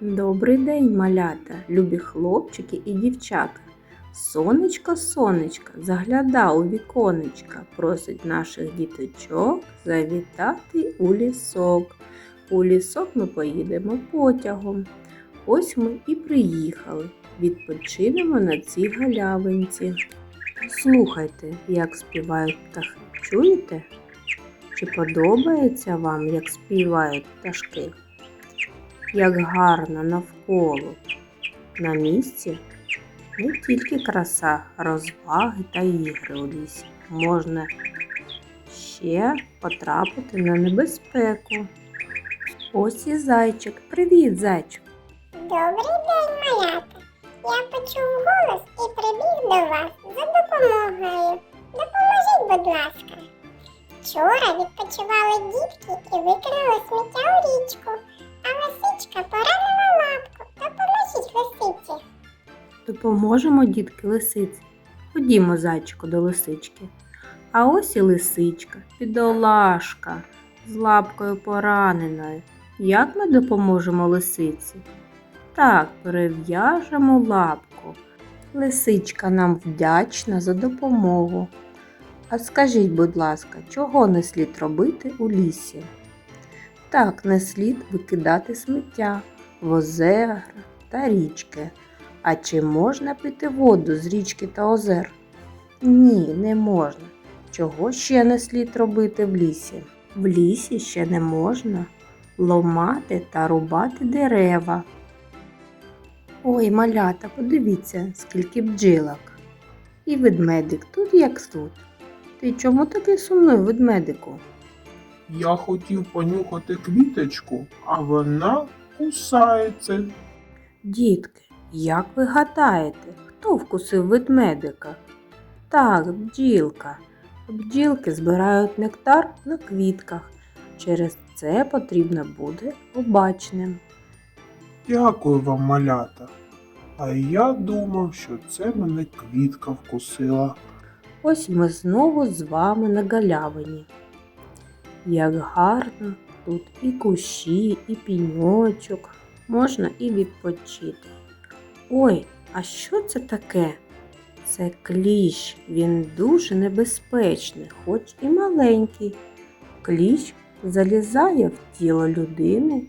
Добрий день, малята, любі хлопчики і дівчата. Сонечко, сонечко, загляда у віконечка, просить наших діточок завітати у лісок. У лісок ми поїдемо потягом. Ось ми і приїхали. Відпочинемо на цій галявинці. Слухайте, як співають птахи. Чуєте? Чи подобається вам, як співають пташки? Як гарно навколо. На місці не тільки краса, розваги та ігри у лісі. Можна ще потрапити на небезпеку. Ось і зайчик. Привіт, зайчик. Добрий день, малята. Я почув голос і прибіг до вас за допомогою. Допоможіть, будь ласка. Вчора відпочивали дітки і викинули сміття у річку, а лисичка поранила лапку. Допоможіть лисиці. Допоможемо, дітки, лисиці. Ходімо, зайчику, до лисички. А ось і лисичка, підолашка, з лапкою пораненою. Як ми допоможемо лисиці? Так, перев'яжемо лапку. Лисичка нам вдячна за допомогу. А скажіть, будь ласка, чого не слід робити у лісі? Так, не слід викидати сміття в озера та річки. А чи можна пити воду з річки та озер? Ні, не можна. Чого ще не слід робити в лісі? В лісі ще не можна ломати та рубати дерева. Ой, малята, подивіться, скільки бджілок. І ведмедик тут як тут. Ти чому такий сумний, ведмедику? Я хотів понюхати квіточку, а вона кусається. Дітки, як ви гадаєте, хто вкусив ведмедика? Так, бджілка. Бджілки збирають нектар на квітках. Через це потрібно бути обачним. Дякую вам, малята. А я думав, що це мене квітка вкусила. Ось ми знову з вами на галявині. Як гарно, тут і кущі, і піньочок, можна і відпочити. Ой, а що це таке? Це кліщ, він дуже небезпечний, хоч і маленький. Кліщ залізає в тіло людини,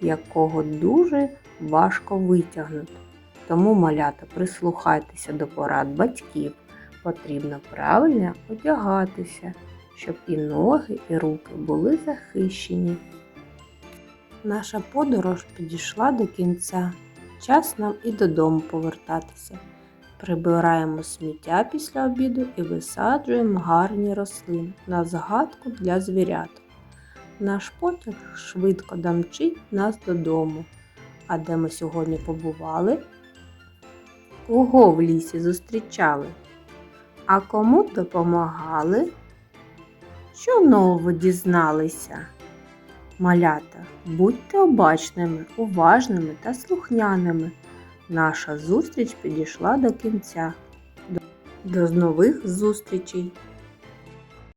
якого дуже важко витягнути. Тому, малята, прислухайтеся до порад батьків. Потрібно правильно одягатися, щоб і ноги, і руки були захищені. Наша подорож підійшла до кінця. Час нам і додому повертатися. Прибираємо сміття після обіду і висаджуємо гарні рослини на згадку для звірят. Наш потяг швидко домчить нас додому. А де ми сьогодні побували? Кого в лісі зустрічали? А кому допомагали? Що нового дізналися? Малята, будьте обачними, уважними та слухняними. Наша зустріч підійшла до кінця. До- нових зустрічей!